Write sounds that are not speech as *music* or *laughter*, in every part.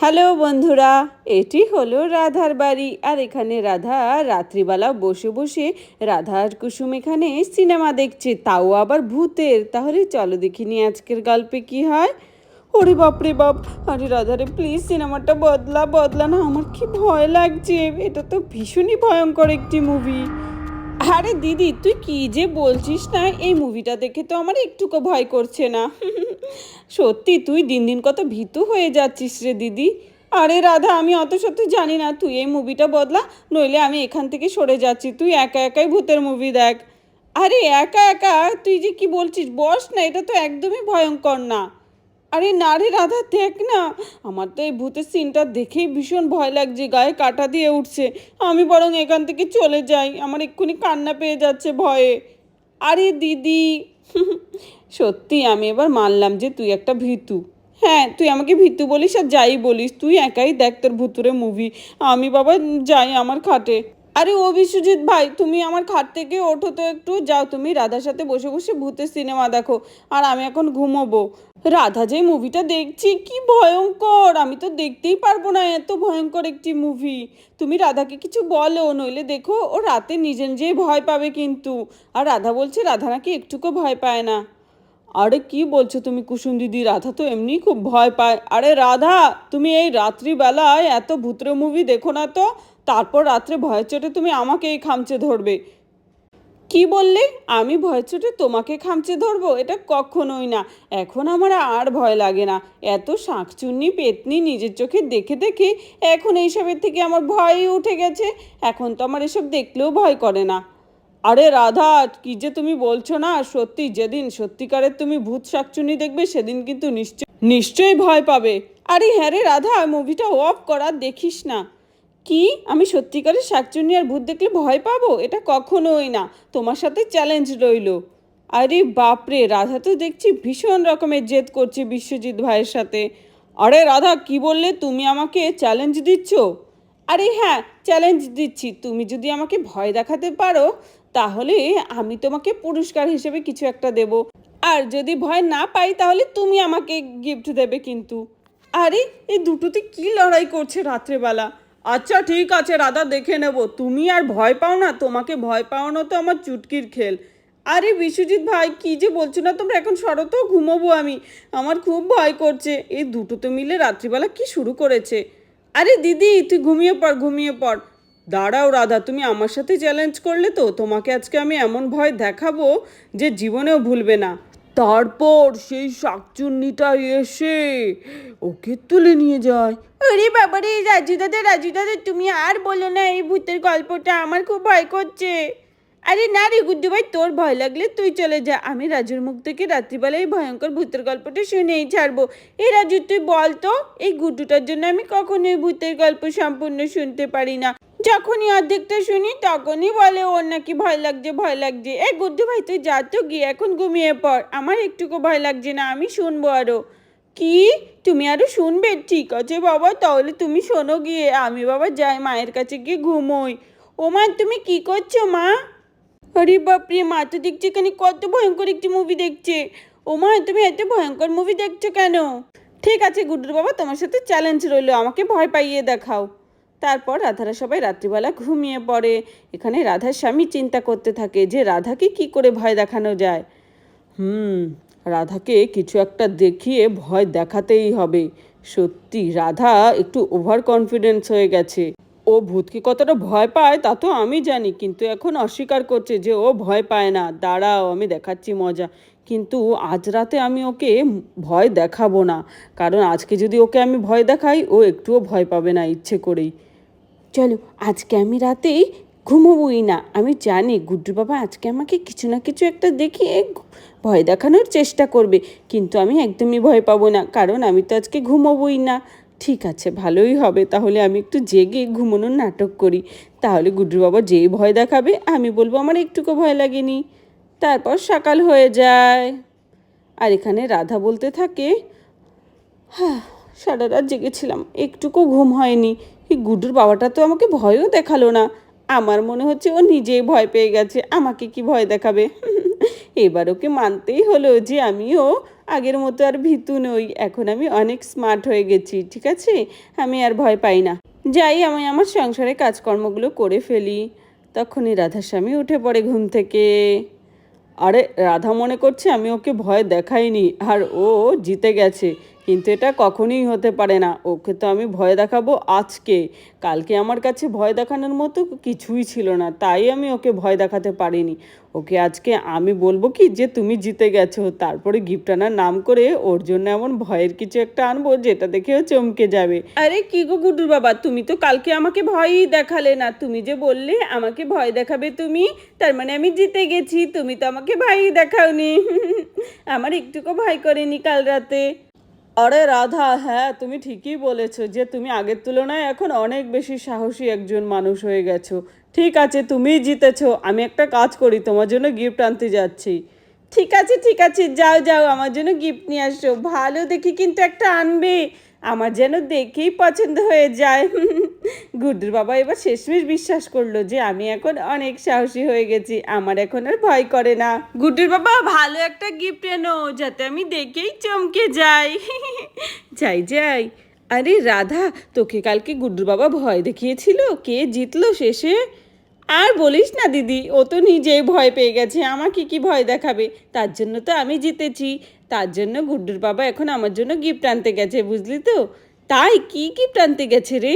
Hello বন্ধুরা, এটি হলো রাধার বাড়ি। আর এখানে রাধা রাত্রিবেলা বসে বসে রাধা আর কুসুম এখানে সিনেমা দেখছে, তাও আবার ভূতের। তাহলে চলো দেখিনি আজকের গল্পে কি হয়। ওরে বাপরে বাপ, আরে রাধারে প্লিজ সিনেমাটা বদলা বদলা না, আমার কি ভয় লাগছে। এটা তো ভীষণই ভয়ঙ্কর একটি মুভি আরে দিদি, তুই কি যে বলছিস না? এই মুভিটা দেখে তো আমার একটুকু ভয় করছে না। *laughs* সত্যি, তুই দিন দিন কত ভীতু হয়ে যাচ্ছিস রে দিদি। আরে রাধা, আমি অত সত্যি জানি না। তুই এই মুভিটা বদলা, নইলে আমি এখান থেকে সরে যাচ্ছি। তুই একা একাই ভূতের মুভি দেখ। আরে একা একা? তুই যে কি বলছিস? বস না, এটা তো একদমই ভয়ঙ্কর না। আরে না রে রাধা, দেখ না। আমার তো এই ভূতের সিনটা দেখেই ভীষণ ভয় লাগছে, গায়ে কাটা দিয়ে উঠছে। আমি বরং এখান থেকে চলে যাই, আমার এক্ষুনি কান্না পেয়ে যাচ্ছে ভয়ে। আরে দিদি, সত্যি আমি এবার মানলাম যে তুই একটা ভীতু। হ্যাঁ তুই আমাকে ভীতু বলিস আর যাই বলিস, তুই একাই দেখ তোর ভুতুরে মুভি আমি বাবা যাই আমার খাটে। আরে বিশ্বজিৎ ভাই, তুমি আমার খাট থেকে ওঠো তো একটু। যাও তুমি রাধার সাথে বসে বসে ভূতের সিনেমা দেখো, আর আমি এখন ঘুমোবো। রাধা যে মুভিটা দেখছি, কি ভয়ঙ্কর! আমি তো দেখতেই পারব না এত ভয়ঙ্কর একটি মুভি। তুমি রাধাকে কিছু বলো, নইলে দেখো ও রাতে নিজে নিজেই ভয় পাবে কিন্তু। আর রাধা বলছে, রাধা নাকি একটুকু ভয় পায় না। আরে কি বলছো তুমি কুসুম দিদি, রাধা তো এমনি খুব ভয় পায়। আরে রাধা, তুমি এই রাত্রিবেলায় এত ভূতরে মুভি দেখো না তো। তারপর রাত্রে ভয়ের চোটে তুমি আমাকেই খামচে ধরবে। কি বললে? আমি ভয় চোটে তোমাকে খামচে ধরবো? এটা কখনোই না। এখন আমার আর ভয় লাগে না। এত শাঁকচুন্নি পেতনি নিজের চোখে দেখে দেখে এখন এইসবের থেকে আমার ভয়ই উঠে গেছে। এখন তো আমার এসব দেখলেও ভয় করে না। আরে রাধা, কি যে তুমি বলছো না? সত্যি, যেদিন সত্যিকারের তুমি ভূত শাকচুনি দেখবে, সেদিন কিন্তু নিশ্চয়, নিশ্চয়ই ভয় পাবে। আরে হ্যাঁ রে রাধা মুভিটা অফ করা দেখিস না। কি? আমি সত্যিকারের শাকচুনি আর ভূত দেখলে ভয় পাবো? এটা কখনোই না। তোমার সাথে চ্যালেঞ্জ রইল। আরে বাপরে, রাধা তো দেখছি ভীষণ রকমের জেদ করছে বিশ্বজিৎ ভাইয়ের সাথে। আরে রাধা, কি বললে? তুমি আমাকে চ্যালেঞ্জ দিচ্ছ? আরে হ্যাঁ চ্যালেঞ্জ দিচ্ছি। তুমি যদি আমাকে ভয় দেখাতে পারো, তাহলে আমি তোমাকে পুরস্কার হিসেবে কিছু একটা দেব। আর যদি ভয় না পাই, তাহলে তুমি আমাকে গিফট দেবে কিন্তু। আরে, এই দুটোতে কি লড়াই করছে রাত্রেবেলা? আচ্ছা ঠিক আছে, রাধা, দেখে নেব। তুমি আর ভয় পাও না? তোমাকে ভয় পাওয়ানো তো আমার চুটকির খেল। আরে, বিশ্বজিৎ ভাই, কি যে বলছো না? তোমরা এখন সরো তো ঘুমোবো আমি। আমার খুব ভয় করছে। এই দুটো তো মিলে রাত্রিবেলা কি শুরু করেছে? আরে, দিদি, তুই ঘুমিয়ে পড় ঘুমিয়ে পড়। দাঁড়াও, রাধা, তুমি আমার সাথে চ্যালেঞ্জ করলে তো? তোমাকে আজকে আমি এমন ভয় দেখাবো যে জীবনেও ভুলবে না। তারপর সেই শাকচুন্নিটা এসে ওকে তুলে নিয়ে যায়। আরে বাবা রে রাজু দাদা রাজু দাদা, তুমি আর বলো না, এই ভূতের গল্পটা আমার খুব ভয় করছে। আরে না রে গুড্ডু ভাই, তোর ভয় লাগলে তুই চলে যা। আমি রাজুর মুখ থেকে রাত্রিবেলা এই ভয়ঙ্কর ভূতের গল্পটা শুনেই ছাড়বো। এ রাজু, তুই বল তো, এই গুড্ডুটার জন্য আমি কখনোই ভূতের গল্প সম্পূর্ণ শুনতে পারি না। যখনই অর্ধেকটা শুনি, তখনই বলে, ওর নাকি ভয় লাগছে ভয় লাগছে। এ গুড্ডু ভাই, তুই যা তো গিয়ে এখন ঘুমিয়ে পড়। আমার একটুকু ভয় লাগছে না, আমি শুনব আরও। কি? তুমি আরও শুনবে? ঠিক আছে বাবা, তাহলে তুমি শোনো গিয়ে, আমি বাবা যাই, মায়ের কাছে গিয়ে ঘুমোই। ও মা, তুমি কি করছ মা? আরে বাপরে, মা তো দেখছি এখানে কত ভয়ঙ্কর একটি মুভি দেখছে। ও মা, তুমি এত ভয়ঙ্কর মুভি দেখছ কেন? ঠিক আছে গুড্ডুর বাবা, তোমার সাথে চ্যালেঞ্জ রইল, আমাকে ভয় পাইয়ে দেখাও। তারপর রাধারা সবাই রাত্রিবেলা ঘুমিয়ে পড়ে। এখানে রাধার স্বামী চিন্তা করতে থাকে যে রাধাকে কি করে ভয় দেখানো যায়। হুম, রাধাকে কিছু একটা দেখিয়ে ভয় দেখাতেই হবে। সত্যি, রাধা একটু ওভার কনফিডেন্স হয়ে গেছে। ও ভূতকে কতটা ভয় পায় তা তো আমি জানি, কিন্তু এখন অস্বীকার করছে যে ও ভয় পায় না। দাঁড়াও, আমি দেখাচ্ছি মজা। কিন্তু আজ রাতে আমি ওকে ভয় দেখাবো না। কারণ আজকে যদি ওকে আমি ভয় দেখাই, ও একটুও ভয় পাবে না ইচ্ছে করেই। চলো, আজকে আমি রাতেই ঘুমোবই না। আমি জানি গুড্ডু বাবা আজকে আমাকে কিছু না কিছু একটা দেখিয়ে ভয় দেখানোর চেষ্টা করবে, কিন্তু আমি একদমই ভয় পাবো না, কারণ আমি তো আজকে ঘুমোবই না। ঠিক আছে, ভালোই হবে, তাহলে আমি একটু জেগে ঘুমানোর নাটক করি। তাহলে গুড্ডু বাবা যেই ভয় দেখাবে, আমি বলব আমার একটুকু ভয় লাগেনি। তারপর সকাল হয়ে যায়। আর এখানে রাধা বলতে থাকে হ্যাঁ সারা রাত জেগেছিলাম, একটুকু ঘুম হয়নি। গুড্ডুর বাবাটা তো আমাকে ভয়ও দেখাল না। আমার মনে হচ্ছে ও নিজেই ভয় পেয়ে গেছে। আমাকে কি ভয় দেখাবে? *laughs* এবার ওকে মানতেই হলো যে আমিও আগের মতো আর ভীতু নই। এখন আমি অনেক স্মার্ট হয়ে গেছি, ঠিক আছে? আমি আর ভয় পাই না। যাই, আমি আমার সংসারে কাজকর্মগুলো করে ফেলি। তখনই রাধার স্বামী উঠে পড়ে ঘুম থেকে। আরে, রাধা মনে করছে আমি ওকে ভয় দেখাইনি। আর ও জিতে গেছে। কিন্তু এটা কখনোই হতে পারে না। ওকে তো আমি ভয় দেখাবো আজকে। কালকে আমার কাছে ভয় দেখানোর মতো কিছুই ছিল না, তাই আমি ওকে ভয় দেখাতে পারিনি। ওকে আজকে আমি বলব কি যে, তুমি জিতে গেছো। তারপরে গিফট আনার নাম করে ওর জন্য এমন ভয়ের কিছু একটা আনব, যেটা দেখেও চমকে যাবে। আরে কি গো গুডুর বাবা, তুমি তো কালকে আমাকে ভয়ই দেখালে না। তুমি যে বললে আমাকে ভয় দেখাবে তুমি, তার মানে আমি জিতে গেছি। তুমি তো আমাকে ভয়ই দেখাওনি। *laughs* আমার একটুকু ভয় করেনি কাল রাতে। আরে রাধা হ্যাঁ তুমি ঠিকই বলেছ যে তুমি আগের তুলনায় এখন অনেক বেশি সাহসী একজন মানুষ হয়ে গেছো। ঠিক আছে, তুমিই জিতেছো। আমি একটা কাজ করি, তোমার জন্য গিফট আনতে যাচ্ছি। ঠিক আছে ঠিক আছে, যাও যাও, আমার জন্য গিফট নিয়ে আসো। ভালো দেখি কিন্তু একটা আনবে। আমার যেন দেখেই পছন্দ হয়ে যায়। গুড্ডুর বাবা এবার শেষমেশ বিশ্বাস করল যে আমি এখন অনেক সাহসী হয়ে গেছি, আমার এখন আর ভয় করে না। গুড্ডুর বাবা, ভালো একটা গিফট এনো, যাতে আমি দেখেই চমকে যাই। যাই যাই। আরে রাধা, তোকে কালকে গুড্ডুর বাবা ভয় দেখিয়েছিল? কে জিতলো শেষে? আর বলিস না দিদি, ও তো নিজেই ভয় পেয়ে গেছে আমাকে কি ভয় দেখাবে? তার জন্য তো আমি জিতেছি, তার জন্য গুড্ডুর বাবা এখন আমার জন্য গিফট আনতে গেছে, বুঝলি তো? তাই কি গিফট আনতে গেছে রে?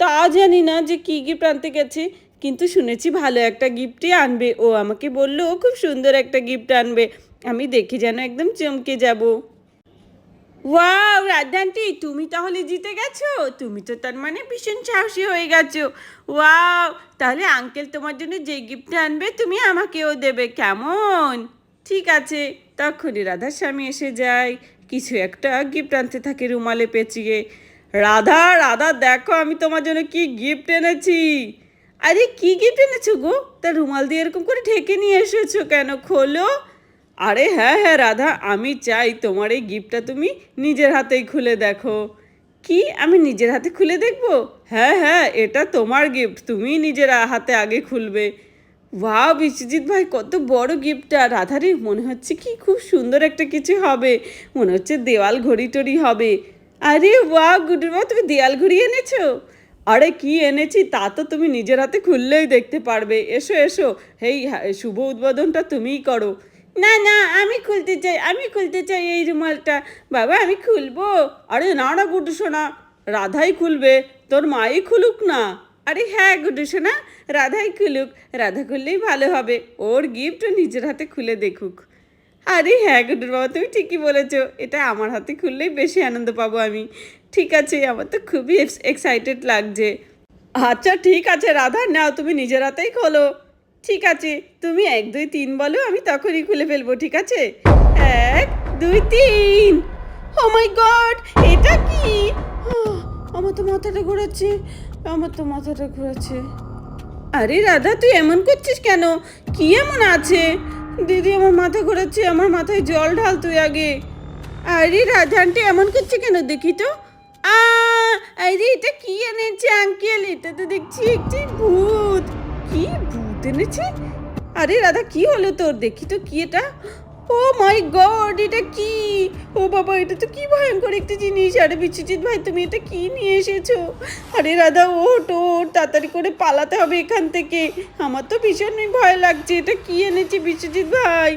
তা জানি না যে কি গিফট আনতে গেছে, কিন্তু শুনেছি ভালো একটা গিফটই আনবে। ও আমাকে বলল, ও খুব সুন্দর একটা গিফট আনবে, আমি দেখে যেন একদম চমকে যাব। ওয়াও রাধান্টি তুমি তাহলে জিতে গেছো? তুমি তো তার মানে ভীষণ সাহসী হয়ে গেছো। ওয়াও, তাহলে আঙ্কেল তোমার জন্য যে গিফট আনবে, তুমি আমাকেও দেবে, কেমন? ঠিক আছে, তখনই রাধার স্বামী এসে যায়। কিছু একটা গিফট আনতে থাকে রুমালে পেঁচিয়ে। রাধা রাধা, দেখো আমি তোমার জন্য কি গিফট এনেছি। আরে, কি গিফট এনেছো গো? তা রুমাল দিয়ে এরকম করে ঢেকে নিয়ে এসেছ কেন? খোলো। আরে হ্যাঁ হ্যাঁ রাধা, আমি চাই তোমার এই গিফটটা তুমি নিজের হাতেই খুলে দেখো। কি? আমি নিজের হাতে খুলে দেখব? হ্যাঁ হ্যাঁ এটা তোমার গিফট তুমি নিজের হাতে আগে খুলবে। ওয়াও, বিশ্বজিৎ ভাই, কত বড় গিফটটা। রাধারে মনে হচ্ছে কি খুব সুন্দর একটা কিছু হবে। মনে হচ্ছে দেওয়াল ঘড়ি টড়ি হবে। আরে ওয়াও, গুডুর বাবা তুমি দেওয়াল ঘড়ি এনেছো? আরে কি এনেছি তা তো তুমি নিজের হাতে খুললেই দেখতে পারবে। এসো এসো, হেই শুভ উদ্বোধনটা তুমিই করো। না না, আমি খুলতে চাই, আমি খুলতে চাই এই রুমালটা। বাবা, আমি খুলবো। আরে না না গুড্ডু সোনা, রাধাই খুলবে। তোর মাই খুলুক না। আরে হ্যাঁ গুড্ডু সোনা, রাধাই খুলুক। রাধা খুললেই ভালো হবে। ওর গিফট নিজের হাতে খুলে দেখুক। আরে হ্যাঁ গুড্ডুর বাবা, তুমি ঠিকই বলেছ। এটা আমার হাতে খুললেই বেশি আনন্দ পাবো আমি। ঠিক আছে, আমার তো খুবই এক্সাইটেড লাগছে। আচ্ছা ঠিক আছে, রাধা, নাও, তুমি নিজের হাতেই খোলো। ঠিক আছে, তুমি এক, দুই, তিন বলো, আমি তখনই খুলে ফেলব, ঠিক আছে? এক, দুই, তিন। ও মাই গড এটা কি? আমার তো মাথাটা ঘোরাচ্ছে, আমার তো মাথাটা ঘোরাচ্ছে। আরে রাধা, তুই এমন করছিস কেন? কি এমন আছে? দিদি, আমার মাথা ঘোরাচ্ছে, আমার মাথায় জল ঢাল তুই আগে। আরে রাধা, আন্টি এমন করছে কেন? দেখি তো। আরে এটা কি এনেছে আঙ্কেল এটা তো দেখছি একটি ভূত। ভূত এনেছে? আরে রাধা, কি হলো তোর? দেখি তো কি এটা। ও মাই গড, এটা কি? ও বাবা, এটা তো কি ভয়ঙ্কর একটা জিনিস। আরে বিশ্বজিৎ ভাই, তুমি এটা কি নিয়ে এসেছ? আরে রাধা ওট ওট তাড়াতাড়ি করে পালাতে হবে এখান থেকে। আমার তো ভীষণই ভয় লাগছে, এটা কি এনেছি বিশ্বজিৎ ভাই?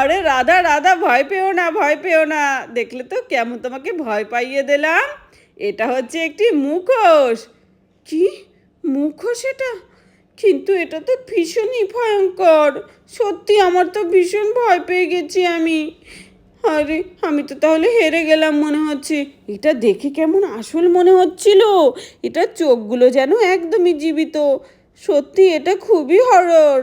আরে রাধা রাধা, ভয় পেও না, ভয় পেও না। দেখলে তো কেমন তোমাকে ভয় পাইয়ে দিলাম। এটা হচ্ছে একটি মুখোশ। কি? মুখোশ এটা? কিন্তু এটা তো ভীষণই ভয়ঙ্কর। সত্যি আমার তো ভীষণ ভয় পেয়ে গেছি আমি। আরে, আমি তো তাহলে হেরে গেলাম মনে হচ্ছে। এটা দেখে কেমন আসল মনে হচ্ছিল। এটা চোখগুলো যেন একদমই জীবিত। সত্যি এটা খুবই হরর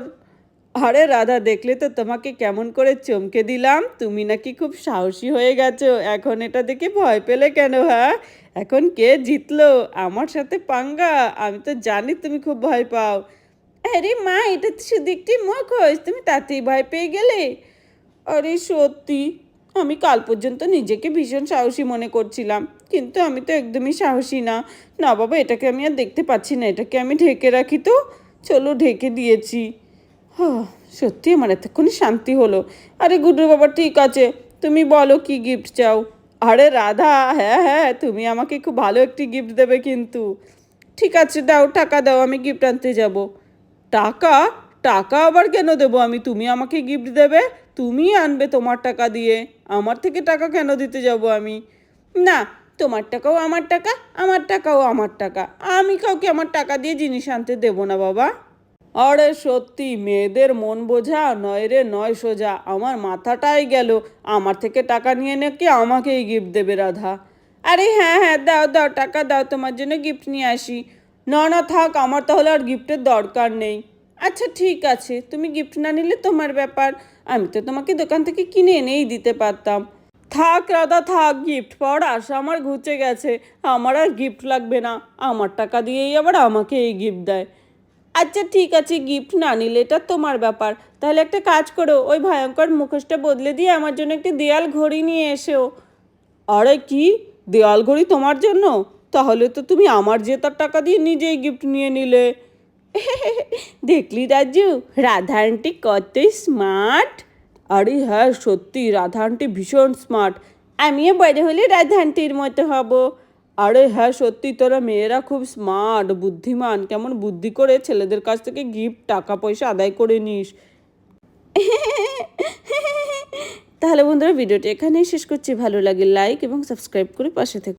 আরে রাধা, দেখলে তো তোমাকে কেমন করে চমকে দিলাম। তুমি নাকি খুব সাহসী হয়ে গেছো। এখন এটা দেখে ভয় পেলে কেন হ্যাঁ? এখন কে জিতলো? আমার সাথে পাঙ্গা? আমি তো জানি তুমি খুব ভয় পাও। আরে মা এটা তো শুধু একটি মুখোশ তুমি তাতেই ভয় পেয়ে গেলে। আরে সত্যি আমি কাল পর্যন্ত নিজেকে ভীষণ সাহসী মনে করছিলাম কিন্তু আমি তো একদমই সাহসী না। না বাবা এটাকে আমি আর দেখতে পাচ্ছি না এটাকে আমি ঢেকে রাখি তো। চলো ঢেকে দিয়েছি। হ্যাঁ, সত্যি আমার এতক্ষণে শান্তি হলো। আরে গুড্ডু বাবা ঠিক আছে তুমি বলো কি গিফট চাও? আরে রাধা হ্যাঁ হ্যাঁ তুমি আমাকে খুব ভালো একটি গিফট দেবে কিন্তু। ঠিক আছে দাও টাকা দাও আমি গিফট আনতে যাব। টাকা টাকা আবার কেন দেবো? আমি, তুমি আমাকে গিফট দেবে তুমি আনবে তোমার টাকা দিয়ে। আমার থেকে টাকা কেন দিতে যাব আমি? না, তোমার টাকাও আমার টাকা, আমার টাকাও আমার টাকা। আমি কাউকে আমার টাকা দিয়ে জিনিস আনতে দেবো না, বাবা। আরে সত্যি, মেয়েদের মন বোঝা, নয় রে, নয় সোজা। আমার মাথাটাই গেল। আমার থেকে টাকা নিয়ে নাকি আমাকেই গিফট দেবে, রাধা? আরে হ্যাঁ হ্যাঁ দাও দাও, টাকা দাও, তোমার জন্য গিফট নিয়ে আসি। না না, থাক, আমার তাহলে আর গিফটের দরকার নেই। আচ্ছা ঠিক আছে, তুমি গিফট না নিলে তোমার ব্যাপার। আমি তো তোমাকে দোকান থেকে কিনে এনেই দিতে পারতাম। থাক, রাধা, থাক, গিফট পাওয়ার আশা আমার ঘুচে গেছে। আমার আর গিফট লাগবে না। আমার টাকা দিয়েই আবার আমাকে এই গিফট দেয়। আচ্ছা ঠিক আছে, গিফট না নিলে এটা তোমার ব্যাপার। তাহলে একটা কাজ করো, ওই ভয়ঙ্কর মুখোশটা বদলে দিয়ে আমার জন্য একটি দেয়াল ঘড়ি নিয়ে এসো। আরে কি? দেয়াল ঘড়ি তোমার জন্য? তাহলে তো তুমি আমার জেতার টাকা দিয়ে নিজেই গিফট নিয়ে নিলে। *laughs* দেখলি রাজু রাধা আন্টি কতই স্মার্ট আরে হ্যাঁ সত্যি রাধা আন্টি ভীষণ স্মার্ট আমিও বড় হলে রাধা আন্টির মতো হব। আরে হ্যাঁ সত্যি তোরা মেয়েরা খুব স্মার্ট বুদ্ধিমান। কেমন বুদ্ধি করে ছেলেদের কাছ থেকে গিফট টাকা পয়সা আদায় করে নিস। *laughs* তাহলে বন্ধুরা ভিডিওটি এখানেই শেষ করছি। ভালো লাগে লাইক এবং সাবস্ক্রাইব করে পাশে থেকে।